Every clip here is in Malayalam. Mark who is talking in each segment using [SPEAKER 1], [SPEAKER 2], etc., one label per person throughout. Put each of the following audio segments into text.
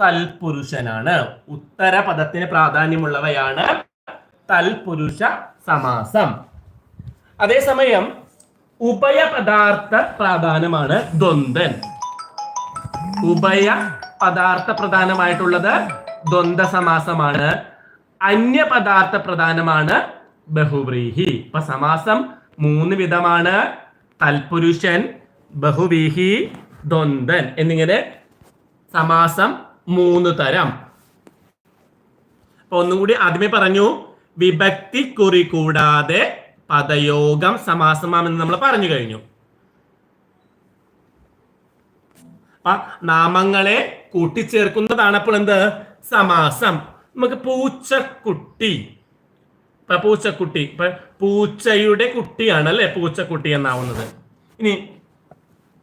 [SPEAKER 1] തൽപുരുഷനാണ്. ഉത്തര പദത്തിന് പ്രാധാന്യമുള്ളവയാണ് തൽപുരുഷ സമാസം. അതേസമയം ഉഭയപദാർത്ഥ പ്രാധാനമാണ് ദ്വന്ദ്വൻ. ഉഭയ പദാർത്ഥ പ്രധാനമായിട്ടുള്ളത് ദ്വന്ദ്വ സമാസമാണ് അന്യ പദാർത്ഥ പ്രധാനമാണ് ബഹുവ്രീഹി. ഇപ്പൊ സമാസം മൂന്ന് വിധമാണ്. തൽപുരുഷൻ ബഹുവീഹി ദ്വന്ദ്വൻ. എന്നിങ്ങനെ സമാസം മൂന്ന് തരം. അപ്പൊ ഒന്നും കൂടി ആദ്യമേ പറഞ്ഞു വിഭക്തി കുറി കൂടാതെ പദയോഗം സമാസമാണെന്ന് നമ്മൾ പറഞ്ഞു കഴിഞ്ഞു. നാമങ്ങളെ കൂട്ടിച്ചേർക്കുന്നതാണ് അപ്പോൾ എന്ത്? സമാസം. നമുക്ക് പൂച്ചക്കുട്ടി. പൂച്ചക്കുട്ടി പൂച്ചയുടെ കുട്ടിയാണ് അല്ലെ? പൂച്ചക്കുട്ടി എന്നാവുന്നത്. ഇനി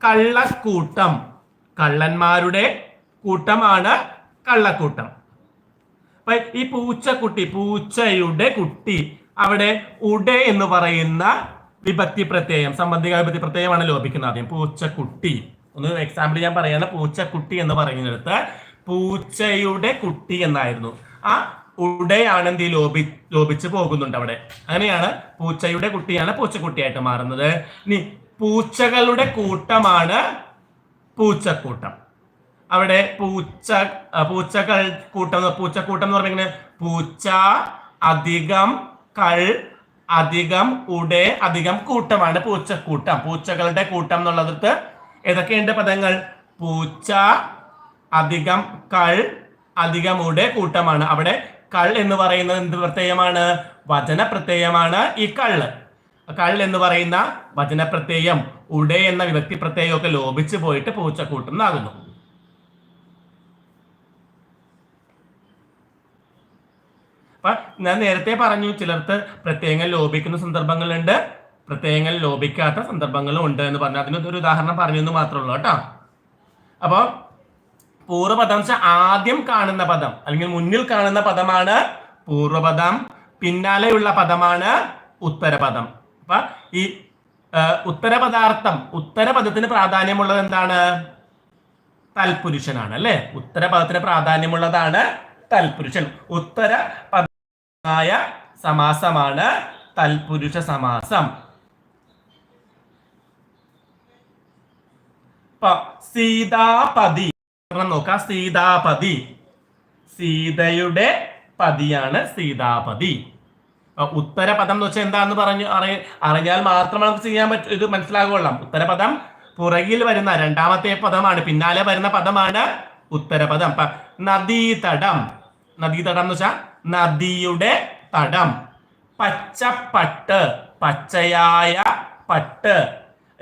[SPEAKER 1] കള്ളക്കൂട്ടം. കള്ളന്മാരുടെ കൂട്ടമാണ് കള്ളക്കൂട്ടം. അപ്പൊ ഈ പൂച്ചക്കുട്ടി പൂച്ചയുടെ കുട്ടി അവിടെ ഉടെ എന്ന് പറയുന്ന വിഭക്തി പ്രത്യയം സംബന്ധിക വിഭക്തി പ്രത്യയമാണ് ലോപിക്കുന്നത് ആദ്യം. പൂച്ചക്കുട്ടി. ഒന്ന് എക്സാമ്പിൾ ഞാൻ പറയുന്ന പൂച്ചക്കുട്ടി എന്ന് പറയുന്നിടത്ത് പൂച്ചയുടെ കുട്ടി എന്നായിരുന്നു. ആ ഉടയാണ് എന്ത്? ലോപി ലോപിച്ച് പോകുന്നുണ്ട് അവിടെ. അങ്ങനെയാണ് പൂച്ചയുടെ കുട്ടിയാണ് പൂച്ചക്കുട്ടിയായിട്ട് മാറുന്നത്. ഇനി പൂച്ചകളുടെ കൂട്ടമാണ് പൂച്ചക്കൂട്ടം. അവിടെ പൂച്ച പൂച്ചകൾ കൂട്ടം പൂച്ചക്കൂട്ടം എന്ന് പറഞ്ഞിങ്ങനെ പൂച്ച അധികം കൾ അധികം ഉടെ അധികം കൂട്ടമാണ് പൂച്ചക്കൂട്ടം. പൂച്ചകളുടെ കൂട്ടം എന്നുള്ളത് ഏതൊക്കെയുണ്ട് പദങ്ങൾ? പൂച്ച അധികം കൾ അധികം ഉടെ കൂട്ടമാണ്. അവിടെ കൾ എന്ന് പറയുന്നത് എന്ത് പ്രത്യയമാണ്? വചന പ്രത്യയമാണ് ഈ കള്ള് കൾ എന്ന് പറയുന്ന വചന പ്രത്യയം ഉടെ എന്ന വിഭക്തി പ്രത്യയമൊക്കെ ലോപിച്ചു പോയിട്ട് പൂച്ചക്കൂട്ടം എന്നാകുന്നു. ഞാൻ നേരത്തെ പറഞ്ഞു ചിലർക്ക് പ്രത്യേകം ലോപിക്കുന്ന സന്ദർഭങ്ങളുണ്ട്. പ്രത്യേകം ലോപിക്കാത്ത സന്ദർഭങ്ങളും ഉണ്ട് എന്ന് പറഞ്ഞു. അതിന് ഒരു ഉദാഹരണം പറഞ്ഞു എന്ന് മാത്രമേ ഉള്ളൂ കേട്ടോ. അപ്പൊ പൂർവപദം വെച്ചാൽ ആദ്യം കാണുന്ന പദം അല്ലെങ്കിൽ മുന്നിൽ കാണുന്ന പദമാണ് പൂർവപദം പിന്നാലെയുള്ള പദമാണ് ഉത്തരപദം. അപ്പൊ ഈ ഉത്തരപദാർത്ഥം ഉത്തരപദത്തിന് പ്രാധാന്യമുള്ളത് എന്താണ്? തൽപുരുഷനാണ് അല്ലെ? ഉത്തരപദത്തിന് പ്രാധാന്യമുള്ളതാണ് തൽപുരുഷൻ. ഉത്തര പദമായ സമാസമാണ് തൽപുരുഷ സമാസം. സീതാപതി. നോക്കാം. സീതാപതി. സീതയുടെ പതിയാണ് സീതാപതി. ഉത്തരപദം എന്ന് വെച്ചാൽ എന്താന്ന് പറഞ്ഞു അറിഞ്ഞാൽ മാത്രം നമുക്ക് ചെയ്യാൻ പറ്റും ഇത് മനസ്സിലാകുകൊള്ളാം ഉത്തരപദം പുറകിൽ വരുന്ന രണ്ടാമത്തെ പദമാണ്. പിന്നാലെ വരുന്ന പദമാണ് ഉത്തരപദം. നദീതടം. നദീതടം എന്ന് വെച്ചാൽ നദിയുടെ തടം. പച്ചപ്പട്ട് പച്ചയായ പട്ട്.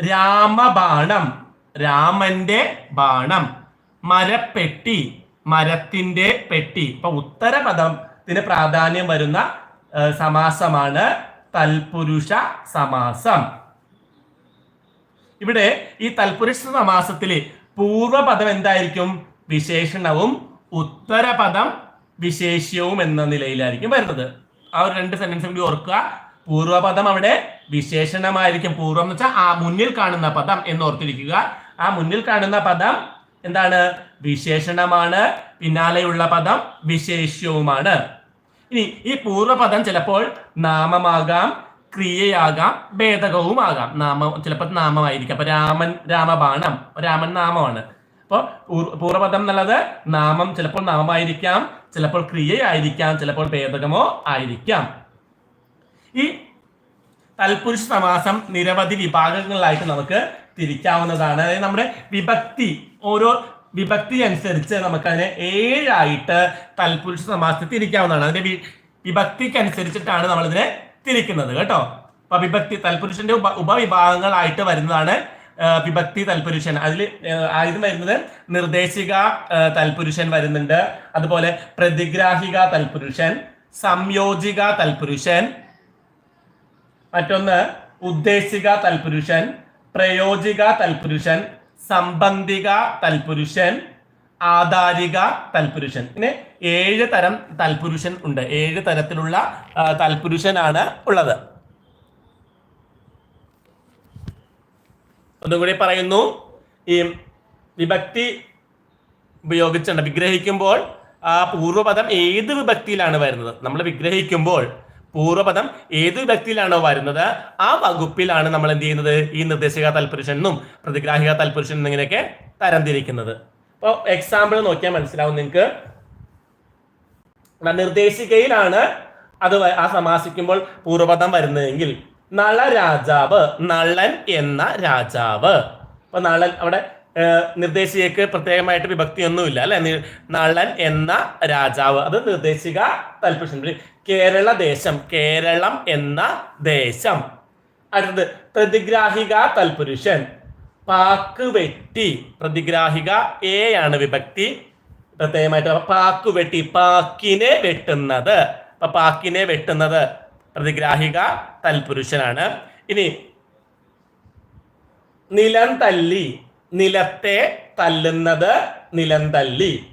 [SPEAKER 1] രാമബാണം രാമന്റെ ബാണം. മരപ്പെട്ടി മരത്തിന്റെ പെട്ടി. ഇപ്പൊ ഉത്തരപദത്തിന് പ്രാധാന്യം വരുന്ന സമാസമാണ് തൽപുരുഷ സമാസം. ഇവിടെ ഈ തൽപുരുഷ സമാസത്തിൽ പൂർവപദം എന്തായിരിക്കും? വിശേഷണവും ഉത്തരപദം വിശേഷ്യവും എന്ന നിലയിലായിരിക്കും വരുന്നത്. ആ ഒരു രണ്ട് സെന്റൻസ് കൂടി ഓർക്കുക. പൂർവപദം അവിടെ വിശേഷണമായിരിക്കും. പൂർവം എന്ന് വെച്ചാൽ ആ മുന്നിൽ കാണുന്ന പദം എന്ന് ഓർത്തിരിക്കുക. ആ മുന്നിൽ കാണുന്ന പദം എന്താണ്? വിശേഷണമാണ്. പിന്നാലെയുള്ള പദം വിശേഷ്യവുമാണ്. ഇനി ഈ പൂർവപദം ചിലപ്പോൾ നാമമാകാം ക്രിയയാകാം ഭേദകവുമാകാം. നാമം ചിലപ്പോൾ നാമമായിരിക്കും. അപ്പൊ രാമൻ രാമബാണം. രാമൻ നാമമാണ്. അപ്പോൾ പൂർവപദം എന്നുള്ളത് നാമം ചിലപ്പോൾ നാമമായിരിക്കാം. ചിലപ്പോൾ ക്രിയയായിരിക്കാം ചിലപ്പോൾ ഭേദകമോ ആയിരിക്കാം. ഈ തൽപുരുഷ സമാസം നിരവധി വിഭാഗങ്ങളിലായിട്ട് നമുക്ക് തിരിക്കാവുന്നതാണ്. അതായത് നമ്മുടെ വിഭക്തി ഓരോ വിഭക്തി അനുസരിച്ച് നമുക്കതിനെ ഏഴായിട്ട് തൽപുരുഷ സമാസത്തെ തിരിക്കാവുന്നതാണ്. അതിന്റെ വിഭക്തിക്ക് അനുസരിച്ചിട്ടാണ് നമ്മളിതിനെ തിരിക്കുന്നത് കേട്ടോ. അപ്പൊ വിഭക്തി തൽപുരുഷന്റെ ഉപ ഉപവിഭാഗങ്ങളായിട്ട് വരുന്നതാണ് വിഭക്തി തൽപുരുഷൻ. അതിൽ ആദ്യം വരുന്നത് നിർദ്ദേശിക തൽപുരുഷൻ വരുന്നുണ്ട്. അതുപോലെ പ്രതിഗ്രാഹിക തൽപുരുഷൻ സംയോജിക തൽപുരുഷൻ മറ്റൊന്ന് ഉദ്ദേശിക തൽപുരുഷൻ പ്രയോജിക തൽപുരുഷൻ സംബന്ധിക തൽപുരുഷൻ ആധാരിക തൽപുരുഷൻ. പിന്നെ ഏഴ് തരം തൽപുരുഷൻ ഉണ്ട്. ഏഴ് തരത്തിലുള്ള തൽപുരുഷനാണ് ഉള്ളത്. ഒന്നും കൂടി പറയുന്നു. ഈ വിഭക്തി ഉപയോഗിച്ചുണ്ട് വിഗ്രഹിക്കുമ്പോൾ ആ പൂർവപദം ഏത് വിഭക്തിയിലാണ് വരുന്നത്? നമ്മൾ വിഗ്രഹിക്കുമ്പോൾ പൂർവപദം ഏത് വിഭക്തിയിലാണോ വരുന്നത് ആ വകുപ്പിലാണ് നമ്മൾ എന്ത് ചെയ്യുന്നത്? ഈ നിർദ്ദേശിക തൽപുരുഷൻ എന്നും പ്രതിഗ്രാഹിക തൽപുരുഷൻ എന്നിങ്ങനെയൊക്കെ തരംതിരിക്കുന്നത്. അപ്പോൾ എക്സാമ്പിൾ നോക്കിയാൽ മനസ്സിലാവും നിങ്ങൾക്ക്. നിർദ്ദേശികയിലാണ് അത് ആ സമാസിക്കുമ്പോൾ പൂർവപദം വരുന്നതെങ്കിൽ. നള രാജാവ് നളൻ എന്ന രാജാവ്. അപ്പൊ നളൻ അവിടെ ഏഹ്, നിർദ്ദേശികയ്ക്ക് പ്രത്യേകമായിട്ട് വിഭക്തിയൊന്നുമില്ല അല്ലെ? നളൻ എന്ന രാജാവ്. അത് നിർദ്ദേശിക തൽപുരുഷൻ കേരള ദേശം കേരളം എന്ന ദേശം. അടുത്തത് പ്രതിഗ്രാഹിക തൽപുരുഷൻ. പാക്ക് വെട്ടി. പ്രതിഗ്രാഹിക എ ആണ് വിഭക്തി. പ്രത്യേകമായിട്ട് പാക്ക് വെട്ടി പാക്കിനെ വെട്ടുന്നത്. അപ്പൊ പാക്കിനെ വെട്ടുന്നത്. പ്രതിഗ്രാഹിക തൽപുരുഷനാണ്. ഇനി നിലം തല്ലി നിലത്തെ തല്ലുന്നത് നിലം തല്ലി.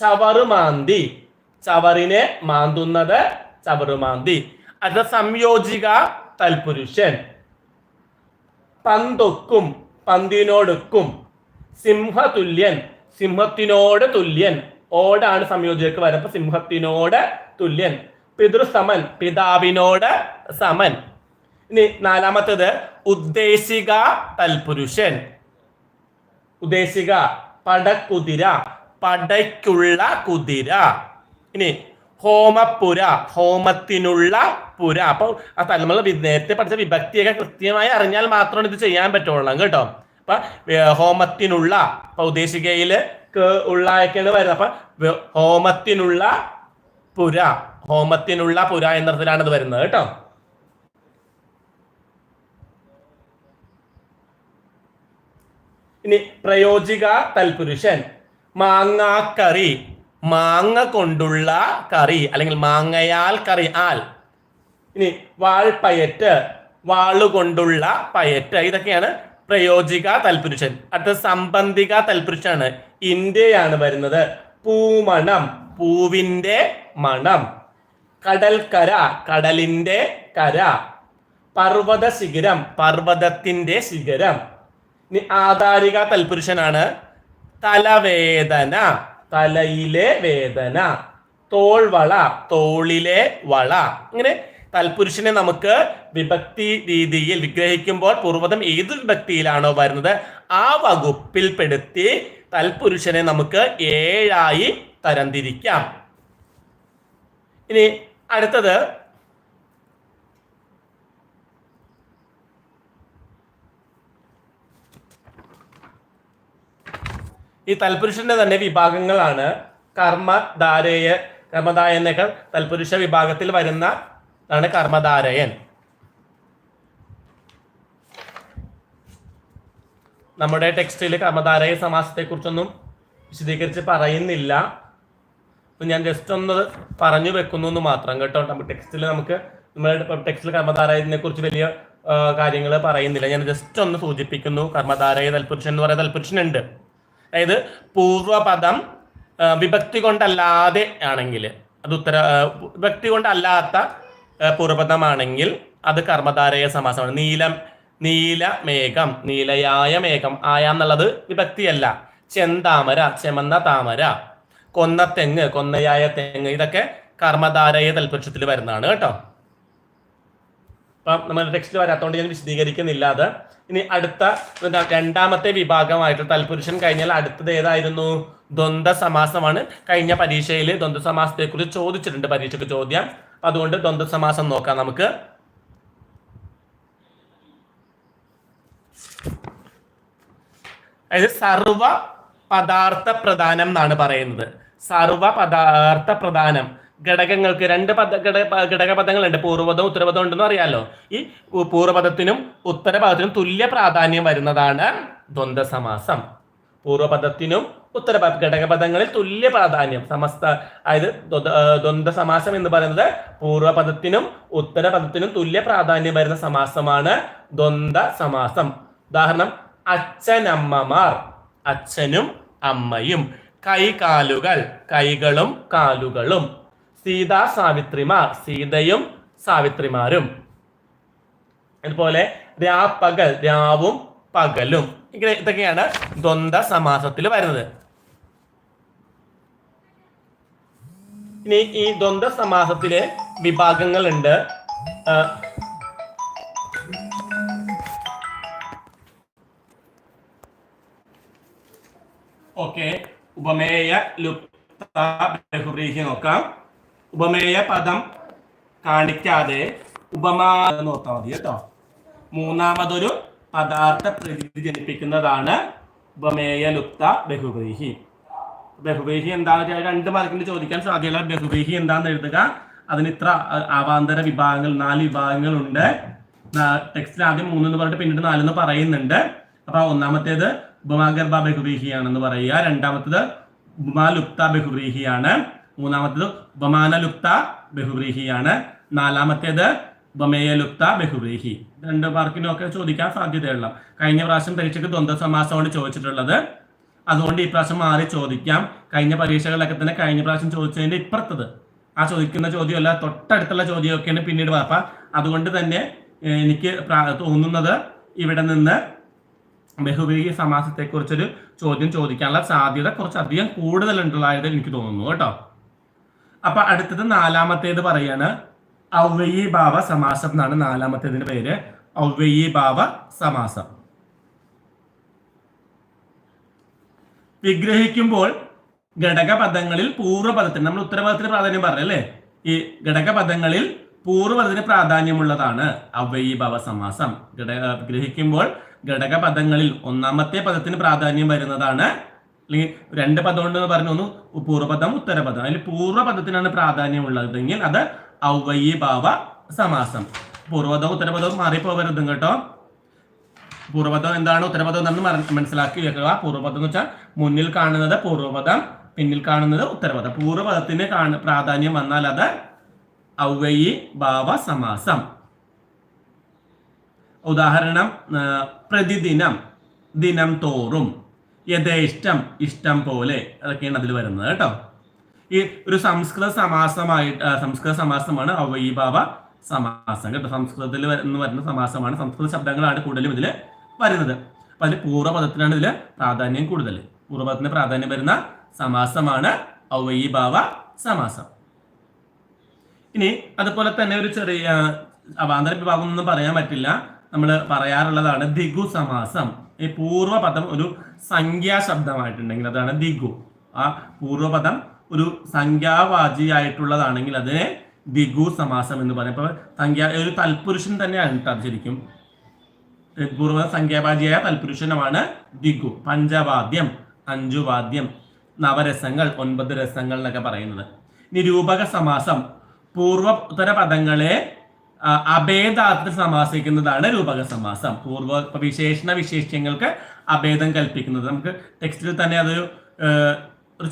[SPEAKER 1] ചവറുമാന്തി ചവറിനെ മാന്തുന്നത് ചവറുമാന്തി അത് സംയോജിക തൽപുരുഷൻ. പന്തൊക്കും പന്തിനോടൊക്കും. സിംഹതുല്യൻ സിംഹത്തിനോട് തുല്യൻ. ഓടാണ് സംയോജിക്ക് വരുന്നത് സിംഹത്തിനോട് തുല്യൻ. പിതൃസമൻ പിതാവിനോട് സമൻ. ഇനി നാലാമത്തേത് ഉദ്ദേശിക തൽപുരുഷൻ. ഉദ്ദേശിക പടക്കുതിര പടയ്ക്കുള്ള കുതിര. ഇനി ഹോമപ്പുര ഹോമത്തിനുള്ള പുര. അപ്പോൾ ആ നമ്മൾ നേരത്തെ പഠിച്ച വിഭക്തിയൊക്കെ കൃത്യമായി അറിഞ്ഞാൽ മാത്രമാണ് ഇത് ചെയ്യാൻ പറ്റുള്ളൂ കേട്ടോ. അപ്പൊ ഹോമത്തിനുള്ള അപ്പൊ ഉദ്ദേശികയിൽ ക ഉള്ളയൊക്കെയാണ് വരുന്നത്? അപ്പൊ ഹോമത്തിനുള്ള പുര. ഹോമത്തിനുള്ള പുര എന്നതിലാണ് ഇത് വരുന്നത് കേട്ടോ. ഇനി പ്രയോജിക തൽപുരുഷൻ. മാങ്ങാക്കറി. മാങ്ങ കൊണ്ടുള്ള കറി അല്ലെങ്കിൽ മാങ്ങയാൽ കറി ആൽ. ഇനി വാൾപയറ്റ് വാളുകൊണ്ടുള്ള പയറ്റ് ഇതൊക്കെയാണ് പ്രയോജിക തൽപുരുഷൻ. അടുത്ത സംബന്ധിക തൽപുരുഷാണ്. ഇന്ത്യയാണ് വരുന്നത്. പൂമണം പൂവിന്റെ മണം. കടൽക്കര കടലിന്റെ കര. പർവത ശിഖരം പർവതത്തിന്റെ ശിഖരം. ഇനി ആധാരിക തൽപുരുഷനാണ് തലവേദന തലയിലെ വേദന തോൾവള തോളിലെ വള. ഇങ്ങനെ തൽപുരുഷനെ നമുക്ക് വിഭക്തി രീതിയിൽ വിഗ്രഹിക്കുമ്പോൾ പൂർവതം ഏത് വിഭക്തിയിലാണോ വരുന്നത് ആ വകുപ്പിൽപ്പെടുത്തി തൽപുരുഷനെ നമുക്ക് ഏഴായി തരംതിരിക്കാം. ഇനി അടുത്തത്. ഈ തൽപുരുഷന്റെ തന്നെ വിഭാഗങ്ങളാണ്. കർമ്മധാരയ കർമ്മധാരൻ എന്നൊക്കെ തൽപുരുഷ വിഭാഗത്തിൽ വരുന്ന ആണ് കർമ്മധാരയൻ നമ്മുടെ ടെക്സ്റ്റിൽ കർമ്മധാരയ സമാസത്തെ കുറിച്ചൊന്നും വിശദീകരിച്ച് പറയുന്നില്ല. അപ്പൊ ഞാൻ ജസ്റ്റ് ഒന്ന് പറഞ്ഞു വെക്കുന്നു എന്ന് മാത്രം കേട്ടോ. നമ്മൾ ടെക്സ്റ്റിൽ നമുക്ക് നമ്മൾ ടെക്സ്റ്റിൽ കർമ്മധാരയതിനെ കുറിച്ച് വലിയ കാര്യങ്ങൾ പറയുന്നില്ല. ഞാൻ ജസ്റ്റ് ഒന്ന് സൂചിപ്പിക്കുന്നു. കർമ്മധാരയ തൽപുരുഷൻ എന്ന് പറയുന്ന തൽപുരുഷനുണ്ട് അതായത് പൂർവപദം വിഭക്തി കൊണ്ടല്ലാതെ ആണെങ്കിൽ അത് ഉത്തര വിഭക്തി കൊണ്ടല്ലാത്ത പൂർവപദമാണെങ്കിൽ അത് കർമ്മധാരയ സമാസമാണ്. നീലം നീല മേഘം നീലയായ മേഘം ആയ എന്നുള്ളത് വിഭക്തിയല്ല. ചെന്താമര ചെമന്ന താമര. കൊന്ന തെങ്ങ് കൊന്നയായ തെങ്ങ്. ഇതൊക്കെ കർമ്മധാരയ തൽപക്ഷത്തിൽ വരുന്നതാണ് കേട്ടോ. അപ്പം നമ്മൾ ടെക്സ്റ്റ് വരാത്തോണ്ട് ഞാൻ വിശദീകരിക്കുന്നില്ല അത്. ഇനി അടുത്ത രണ്ടാമത്തെ വിഭാഗമായിട്ട് തൽപുരുഷൻ കഴിഞ്ഞാൽ അടുത്തത് ഏതായിരുന്നു? ദ്വന്ദ് സമാസമാണ് കഴിഞ്ഞ പരീക്ഷയിൽ ദ്വന്ദ് സമാസത്തെ കുറിച്ച് ചോദിച്ചിട്ടുണ്ട് പരീക്ഷയ്ക്ക് ചോദ്യം. അതുകൊണ്ട് ദ്വന്ദ് സമാസം നോക്കാം നമുക്ക്. അതായത് സർവ പദാർത്ഥ പ്രധാനം എന്നാണ് പറയുന്നത്. സർവ പദാർത്ഥ പ്രധാനം ഘടകങ്ങൾക്ക് രണ്ട് പദ ഘടക ഘടകപദങ്ങളുണ്ട്. പൂർവപദവും ഉത്തരപദവും ഉണ്ടെന്ന് അറിയാലോ. ഈ പൂർവപദത്തിനും ഉത്തരപദത്തിനും തുല്യ പ്രാധാന്യം വരുന്നതാണ് ദ്വന്ദ് സമാസം പൂർവപദത്തിനും ഉത്തരപദ ഘടകപദങ്ങളിൽ തുല്യ പ്രാധാന്യം. സമസ്ത അതായത് ദ്വന്ദ്വ ദ്വന്ദ് സമാസം എന്ന് പറയുന്നത് പൂർവപദത്തിനും ഉത്തരപദത്തിനും തുല്യ പ്രാധാന്യം വരുന്ന സമാസമാണ് ദ്വന്ദ് സമാസം ഉദാഹരണം അച്ഛനമ്മമാർ. അച്ഛനും അമ്മയും കൈകാലുകൾ കൈകളും കാലുകളും. സീതാ സാവിത്രിമാർ സീതയും സാവിത്രിമാരും. അതുപോലെ രാപ്പകൽ രാവും പകലും. ഇങ്ങനെ ഇതൊക്കെയാണ് ദ്വന്ദ്വ സമാസത്തിൽ വരുന്നത്. ഇനി ഈ ദ്വന്ദ്വ സമാസത്തിലെ വിഭാഗങ്ങളുണ്ട്. ഓക്കെ. ഉപമേയ ലുപ്ത ബഹുബ്രീഹി നോക്കാം. ഉപമേയ പദം കാണിക്കാതെ ഉപമാ ഓർത്താൽ മതി കേട്ടോ. മൂന്നാമതൊരു പദാർത്ഥ പ്രകൃതി ജനിപ്പിക്കുന്നതാണ് ഉപമേയ ലുപ്ത ബഹുബ്രീഹി ബഹുബ്രീഹി എന്താണെന്ന് രണ്ട് മാർക്കിന് ചോദിക്കാൻ സാധ്യത ബഹുബ്രീഹി എന്താണെന്ന് എഴുതുക. അതിന് ഇത്ര ആവാന്തര വിഭാഗങ്ങൾ നാല് വിഭാഗങ്ങളുണ്ട്. ടെക്സ്റ്റിൽ ആദ്യം മൂന്നെന്ന് പറഞ്ഞിട്ട് പിന്നീട് നാലെന്ന് പറയുന്നുണ്ട്. അപ്പൊ ഒന്നാമത്തേത് ഉപമാഗർഭ ബഹുബ്രീഹിയാണെന്ന് പറയുക. രണ്ടാമത്തത് ഉപമാലുപ്ത ബഹുബ്രീഹിയാണ് മൂന്നാമത്തത് ഉപമാനലുപ്ത ബഹുബ്രീഹിയാണ് നാലാമത്തേത് ഉപമേയലുപ്ത ബഹുബ്രീഹി രണ്ട് മാർക്കിനും ഒക്കെ ചോദിക്കാൻ സാധ്യതയുള്ള. കഴിഞ്ഞ പ്രാവശ്യം പരീക്ഷയ്ക്ക് ദ്വന്ദ്വ സമാസമാണ് ചോദിച്ചിട്ടുള്ളത്. അതുകൊണ്ട് ഈ പ്രാവശ്യം മാറി ചോദിക്കാം. കഴിഞ്ഞ പരീക്ഷകളിലൊക്കെ തന്നെ കഴിഞ്ഞ പ്രാവശ്യം ചോദിച്ചതിന്റെ ഇപ്പുറത്തത്. ആ ചോദിക്കുന്ന ചോദ്യമല്ല തൊട്ടടുത്തുള്ള ചോദ്യമൊക്കെയാണ് പിന്നീട് അപ്പം അതുകൊണ്ട് തന്നെ എനിക്ക് തോന്നുന്നത് ഇവിടെ നിന്ന് ബഹുവീഹി സമാസത്തെക്കുറിച്ചൊരു ചോദ്യം ചോദിക്കാനുള്ള സാധ്യത കുറച്ചധികം കൂടുതലുണ്ടുള്ളതായത് എനിക്ക് തോന്നുന്നു കേട്ടോ. അപ്പൊ അടുത്തത് നാലാമത്തേത് പറയാണ്. ഔവയി ഭാവ സമാസം എന്നാണ് നാലാമത്തേതിന്റെ പേര്. ഔവയി ഭാവ സമാസം. വിഗ്രഹിക്കുമ്പോൾ ഘടകപദങ്ങളിൽ പൂർവപദത്തിന് നമ്മൾ ഉത്തരപദത്തിന് പ്രാധാന്യം പറഞ്ഞല്ലേ? ഈ ഘടകപദങ്ങളിൽ പൂർവപദത്തിന് പ്രാധാന്യമുള്ളതാണ്. അവയീഭവ സമാസം. ഘടകപദങ്ങളിൽ ഒന്നാമത്തെ പദത്തിന് പ്രാധാന്യം വരുന്നതാണ്. അല്ലെങ്കിൽ രണ്ട് പദം ഉണ്ടെന്ന് പറഞ്ഞു ഒന്ന് പൂർവപദം ഉത്തരപദം. അതിൽ പൂർവപദത്തിനാണ് പ്രാധാന്യമുള്ളതെങ്കിൽ അത് ഔവയ്യഭാവ സമാസം. പൂർവപദവും ഉത്തരപദവും മാറിപ്പോവരുതും കേട്ടോ. പൂർവപദം എന്താണ്? ഉത്തരപദം മന- മനസ്സിലാക്കി വെക്കുക. പൂർവപദം എന്ന് വെച്ചാൽ മുന്നിൽ കാണുന്നത് പൂർവപദം പിന്നിൽ കാണുന്നത് ഉത്തരപദം. പൂർവപദത്തിന് പ്രാധാന്യം വന്നാൽ അത് ഔവയി ഭാവ സമാസം. ഉദാഹരണം പ്രതിദിനം ദിനം തോറും യഥേഷ്ടം ഇഷ്ടം പോലെ അതൊക്കെയാണ് അതിൽ വരുന്നത് കേട്ടോ. ഈ ഒരു സംസ്കൃത സമാസമായിട്ട് സംസ്കൃത സമാസമാണ് അവൈഭാവ സമാസം കേട്ടോ. സംസ്കൃതത്തിൽ എന്ന് വരുന്ന സമാസമാണ് സംസ്കൃത ശബ്ദങ്ങളാണ് കൂടുതലും ഇതിൽ വരുന്നത്. അപ്പൊ അതിൽ പൂർവപദത്തിനാണ് ഇതിൽ പ്രാധാന്യം കൂടുതൽ പൂർവപദത്തിന് പ്രാധാന്യം വരുന്ന സമാസമാണ് അവൈഭാവ സമാസം. ഇനി അതുപോലെ തന്നെ ഒരു ചെറിയ അവാന്തര വിഭാഗം ഒന്നും പറയാൻ പറ്റില്ല. നമ്മൾ പറയാറുള്ളതാണ് ദിഗു സമാസം. ഈ പൂർവപദം ഒരു സംഖ്യാശബ്ദമായിട്ടുണ്ടെങ്കിൽ അതാണ് ദിഗു. ആ പൂർവപദം ഒരു സംഖ്യാവാചിയായിട്ടുള്ളതാണെങ്കിൽ അതിനെ ദിഗു സമാസം എന്ന് പറയും. ഇപ്പൊ സംഖ്യ ഒരു തൽപുരുഷൻ തന്നെയാണ് കേട്ടോ ശരിക്കും. പൂർവ സംഖ്യാവാചിയായ തൽപുരുഷനുമാണ് ദിഗു. പഞ്ചവാദ്യം അഞ്ചുവാദ്യം നവരസങ്ങൾ ഒൻപത് രസങ്ങൾ എന്നൊക്കെ പറയുന്നത്. നിരൂപക സമാസം. പൂർവ ഉത്തര പദങ്ങളെ അഭേദാർത്ഥത്തിൽ സമാസിക്കുന്നതാണ് രൂപക സമാസം പൂർവ വിശേഷണ വിശേഷ്യങ്ങൾക്ക് അഭേദം കൽപ്പിക്കുന്നത്. നമുക്ക് ടെക്സ്റ്റിൽ തന്നെ അതൊരു ഒരു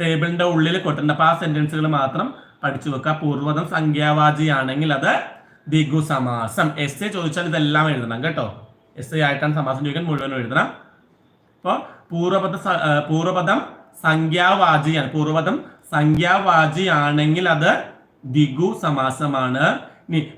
[SPEAKER 1] ടേബിളിന്റെ ഉള്ളിൽ കൊട്ടുണ്ട് അപ്പൊ ആ സെന്റൻസുകൾ മാത്രം പഠിച്ചു വെക്കുക. പൂർവതം സംഖ്യാവാചിയാണെങ്കിൽ അത് ദിഗു സമാസം എസ് എ ചോദിച്ചാൽ ഇതെല്ലാം എഴുതണം കേട്ടോ. എസ് എ ആയിട്ടാണ് സമാസം ചോദിക്കാൻ മുഴുവനും എഴുതണം. അപ്പോൾ പൂർവപദ പൂർവപദം സംഖ്യാവാചിയാണ്. പൂർവപദം സംഖ്യാവാചിയാണെങ്കിൽ അത് ദിഗു സമാസമാണ്.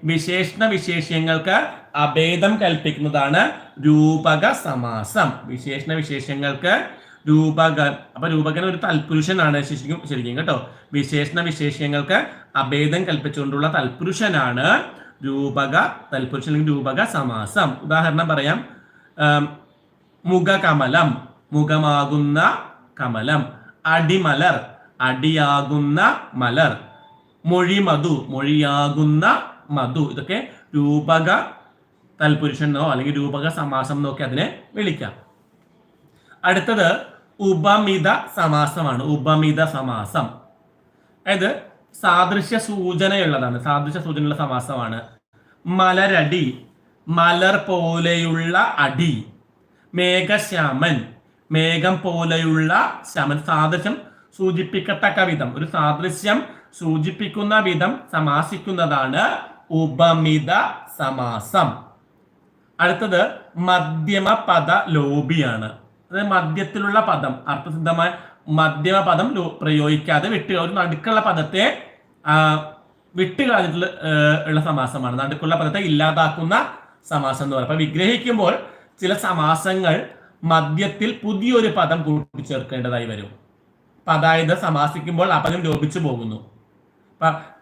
[SPEAKER 1] വിശേഷണ വിശേഷ്യങ്ങൾക്ക് അഭേദം കൽപ്പിക്കുന്നതാണ് രൂപക സമാസം. വിശേഷണ വിശേഷ്യങ്ങൾക്ക് രൂപക അപ്പൊ രൂപകൻ ഒരു തൽപുരുഷനാണ് ശരിക്കും ശരിക്കും കേട്ടോ. വിശേഷണ വിശേഷ്യങ്ങൾക്ക് അഭേദം കൽപ്പിച്ചുകൊണ്ടുള്ള തൽപുരുഷനാണ് രൂപക തൽപുരുഷൻ അല്ലെങ്കിൽ രൂപക സമാസം. ഉദാഹരണം പറയാം. മുഖകമലം മുഖമാകുന്ന കമലം അടിമലർ അടിയാകുന്ന മലർ. മൊഴിമധു മൊഴിയാകുന്ന മധു. ഇതൊക്കെ രൂപക തൽപുരുഷനോ അല്ലെങ്കിൽ രൂപക സമാസം എന്നൊക്കെ അതിനെ വിളിക്കാം. അടുത്തത് ഉപമിത സമാസമാണ്. ഉപമിത സമാസം. അതായത് സാദൃശ്യ സൂചനയുള്ളതാണ്. സാദൃശ്യ സൂചനയുള്ള സമാസമാണ്. മലരടി മലർ പോലെയുള്ള അടി മേഘശ്യാമൻ മേഘം പോലെയുള്ള ശ്യാമൻ. സാദൃശ്യം സൂചിപ്പിക്കത്തക്ക വിധം. ഒരു സാദൃശ്യം സൂചിപ്പിക്കുന്ന വിധം സമാസിക്കുന്നതാണ് ഉപമിത സമാസം. അടുത്തത് മധ്യമ പദ ലോബിയാണ്. അതായത് മധ്യത്തിലുള്ള പദം. അർത്ഥസിദ്ധമായ മധ്യമ പദം പ്രയോഗിക്കാതെ വിട്ട് ഒരു നടുക്കുള്ള പദത്തെ വിട്ടുകളഞ്ഞിട്ടുള്ള വിട്ട് കളഞ്ഞിട്ടുള്ള ഉള്ള സമാസമാണ്. നടുക്കുള്ള പദത്തെ ഇല്ലാതാക്കുന്ന സമാസം എന്ന് പറയുന്നത്. വിഗ്രഹിക്കുമ്പോൾ ചില സമാസങ്ങൾ മധ്യത്തിൽ പുതിയൊരു പദം കൂട്ടിച്ചേർക്കേണ്ടതായി വരും. പദായത് സമാസിക്കുമ്പോൾ അപനം ലോപിച്ചു പോകുന്നു.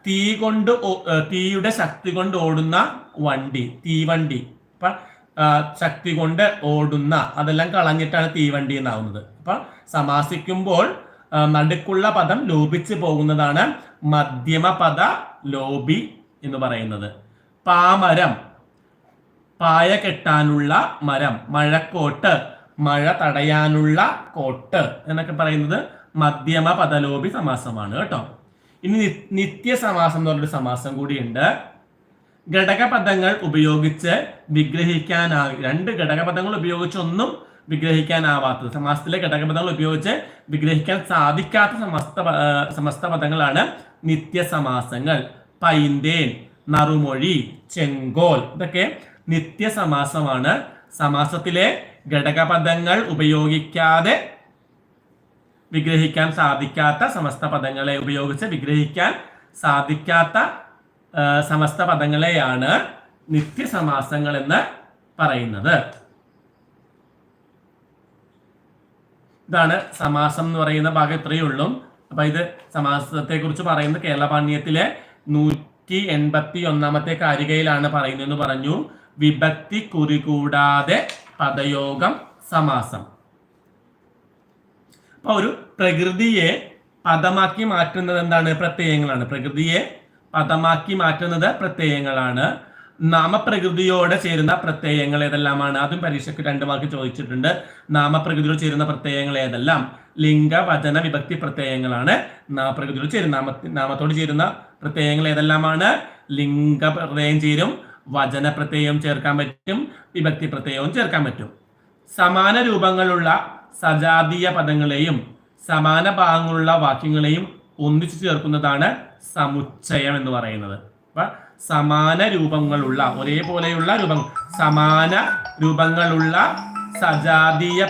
[SPEAKER 1] തീ കൊണ്ട് തീയുടെ ശക്തി കൊണ്ട് ഓടുന്ന വണ്ടി തീവണ്ടി. അപ്പൊ ശക്തി കൊണ്ട് ഓടുന്ന അതെല്ലാം കളഞ്ഞിട്ടാണ് തീവണ്ടി എന്നാവുന്നത്. അപ്പൊ സമാസിക്കുമ്പോൾ നടുക്കുള്ള പദം ലോപിച്ചു പോകുന്നതാണ് മധ്യമ പദ ലോബി എന്ന് പറയുന്നത്. പാമരം പായ കെട്ടാനുള്ള മരം മഴക്കോട്ട് മഴ തടയാനുള്ള കോട്ട് എന്നൊക്കെ പറയുന്നത് മധ്യമ പദലോപി സമാസമാണ് കേട്ടോ. ഇനി നിത്യ സമാസം എന്ന് പറഞ്ഞൊരു സമാസം കൂടിയുണ്ട്. ഘടകപദങ്ങൾ ഉപയോഗിച്ച് വിഗ്രഹിക്കാനാ രണ്ട് ഘടകപദങ്ങൾ ഉപയോഗിച്ച് ഒന്നും വിഗ്രഹിക്കാനാവാത്തത്. സമാസത്തിലെ ഘടകപദങ്ങൾ ഉപയോഗിച്ച് വിഗ്രഹിക്കാൻ സാധിക്കാത്ത സമസ്ത സമസ്ത പദങ്ങളാണ് നിത്യസമാസങ്ങൾ പൈന്തേൻ നറുമൊഴി ചെങ്കോൽ ഇതൊക്കെ നിത്യസമാസമാണ് സമാസത്തിലെ ഘടകപദങ്ങൾ ഉപയോഗിക്കാതെ വിഗ്രഹിക്കാൻ സാധിക്കാത്ത സമസ്ത പദങ്ങളെ ഉപയോഗിച്ച് വിഗ്രഹിക്കാൻ സാധിക്കാത്ത സമസ്ത പദങ്ങളെയാണ് നിത്യസമാസങ്ങൾ എന്ന് പറയുന്നത്. ഇതാണ് സമാസം എന്ന് പറയുന്ന ഭാഗം ഇത്രയേ ഉള്ളൂ. അപ്പൊ ഇത് സമാസത്തെ കുറിച്ച് പറയുന്നത് കേരള പാണ്ഡ്യത്തിലെ നൂറ്റി എൺപത്തി ഒന്നാമത്തെ കാരികയിലാണ് പറയുന്നതെന്ന് പറഞ്ഞു. വിഭക്തി കുറികൂടാതെ പദയോഗം സമാസം. അപ്പൊ ഒരു പ്രകൃതിയെ പദമാക്കി മാറ്റുന്നത് എന്താണ്? പ്രത്യയങ്ങളാണ്. പ്രകൃതിയെ പദമാക്കി മാറ്റുന്നത് പ്രത്യയങ്ങളാണ്. നാമപ്രകൃതിയോട് ചേരുന്ന പ്രത്യയങ്ങൾ ഏതെല്ലാമാണ്? അതും പരീക്ഷയ്ക്ക് രണ്ട് മാർക്ക് ചോദിച്ചിട്ടുണ്ട്. നാമപ്രകൃതിയോട് ചേരുന്ന പ്രത്യയങ്ങൾ ഏതെല്ലാം? ലിംഗ വചന വിഭക്തി പ്രത്യയങ്ങളാണ്. നാമപ്രകൃതിയോട് ചേരുന്ന നാമ നാമത്തോട് ചേരുന്ന പ്രത്യയങ്ങൾ ഏതെല്ലാമാണ്? ലിംഗ പ്രത്യയം ചേരും വചന പ്രത്യയം ചേർക്കാൻ പറ്റും വിഭക്തി പ്രത്യയവും ചേർക്കാൻ പറ്റും. സമാന രൂപങ്ങളുള്ള സജാതീയ പദങ്ങളെയും സമാന ഭാഗങ്ങളുള്ള വാക്യങ്ങളെയും ഒന്നിച്ചു ചേർക്കുന്നതാണ് സമുച്ചയം എന്ന് പറയുന്നത്. അപ്പൊ സമാന രൂപങ്ങളുള്ള ഒരേപോലെയുള്ള രൂപം സമാന രൂപങ്ങളുള്ള സജാതീയ